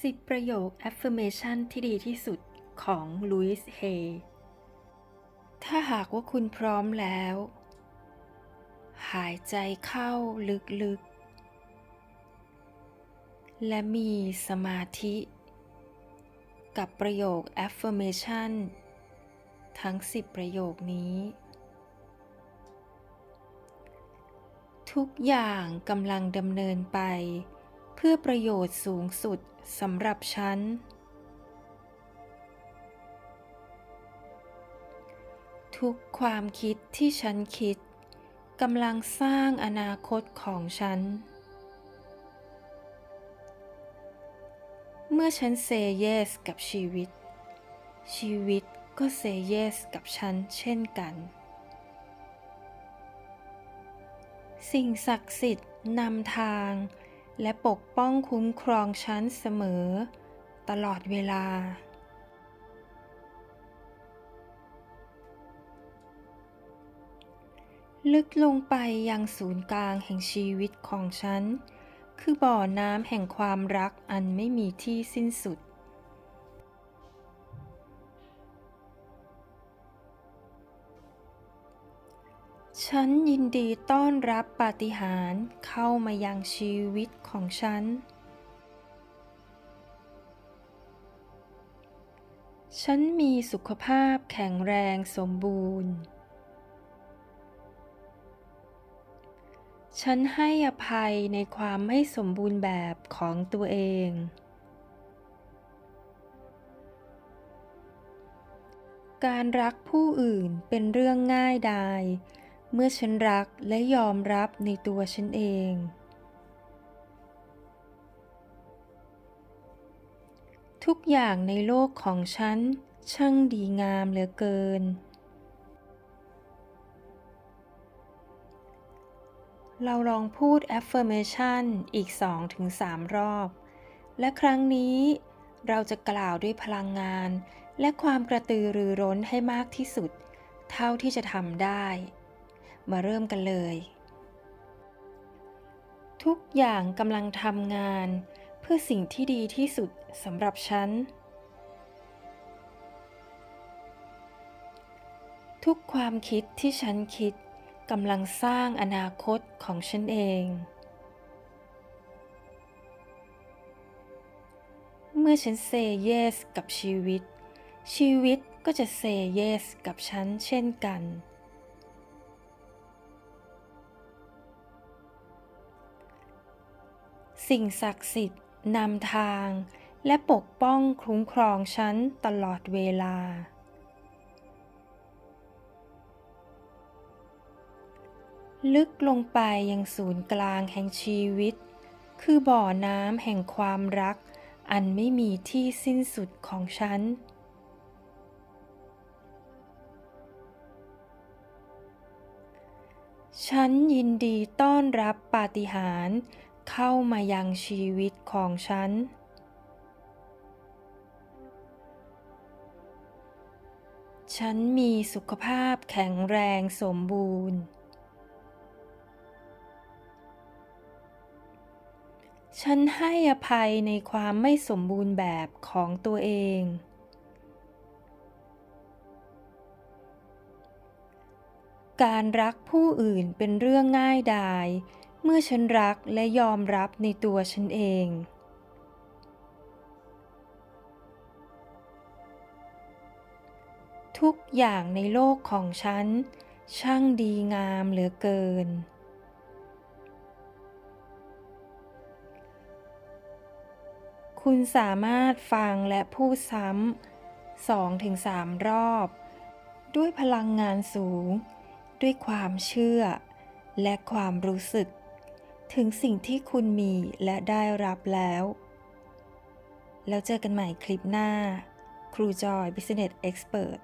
10 ประโยค affirmation ที่ดีที่สุดของลุยส์เฮถ้าหากว่าคุณพร้อมแล้ว หายใจเข้าลึกๆ และมีสมาธิ กับประโยค affirmation ทั้ง 10 ประโยคนี้ ทุกอย่างกำลังดำเนินไป เพื่อประโยชน์สูงสุด สำหรับฉัน ทุกความคิดที่ฉันคิดกำลังสร้างอนาคตของฉัน เมื่อฉันเซเยสกับชีวิต ชีวิตก็เซเยสกับฉันเช่นกัน สิ่งศักดิ์สิทธิ์นำทาง และปกป้องคุ้มครองฉันเสมอ ตลอดเวลา ลึกลงไปยังศูนย์กลางแห่งชีวิตของฉัน คือบ่อน้ำแห่งความรักอันไม่มีที่สิ้นสุด ฉันยินดีต้อนรับปาฏิหาริย์เข้ามายังชีวิตของฉัน ฉันมีสุขภาพแข็งแรงสมบูรณ์ ฉันให้อภัยในความไม่สมบูรณ์แบบของตัวเอง การรักผู้อื่นเป็นเรื่องง่ายดาย เมื่อฉันรักและยอมรับในตัวฉันเอง ทุกอย่างในโลกของฉัน ช่างดีงามเหลือเกิน เราลองพูด affirmation อีก 2-3 รอบ และครั้งนี้เราจะกล่าวด้วยพลังงาน และความกระตือรือร้นให้มากที่สุด เท่าที่จะทำได้ มาเริ่มกันเลย ทุกอย่างกำลังทำงาน เพื่อสิ่งที่ดีที่สุดสำหรับฉัน ทุกความคิดที่ฉันคิดกำลังสร้างอนาคตของฉันเอง เมื่อฉันเซเยสกับชีวิต ชีวิตก็จะเซเยสกับฉันเช่นกัน สิ่งศักดิ์สิทธิ์นำทาง และปกป้องคุ้มครองฉันตลอดเวลา ลึกลงไปยังศูนย์กลางแห่งชีวิต คือบ่อน้ำแห่งความรัก อันไม่มีที่สิ้นสุดของฉันฉันยินดีต้อนรับปาฏิหาริย์ เข้ามายังชีวิตของฉัน ฉันมีสุขภาพแข็งแรงสมบูรณ์ ฉันให้อภัยในความไม่สมบูรณ์แบบของตัวเองการรักผู้อื่นเป็นเรื่องง่ายดาย เมื่อฉันรักและยอมรับในตัวฉันเอง ทุกอย่างในโลกของฉัน ช่างดีงามเหลือเกิน คุณสามารถฟังและพูดซ้ำสองถึงสามรอบ ด้วยพลังงานสูง ด้วยความเชื่อและความรู้สึก ถึงสิ่งที่คุณมีและได้รับแล้ว แล้วเจอกันใหม่คลิปหน้า ครูจอย Business Expert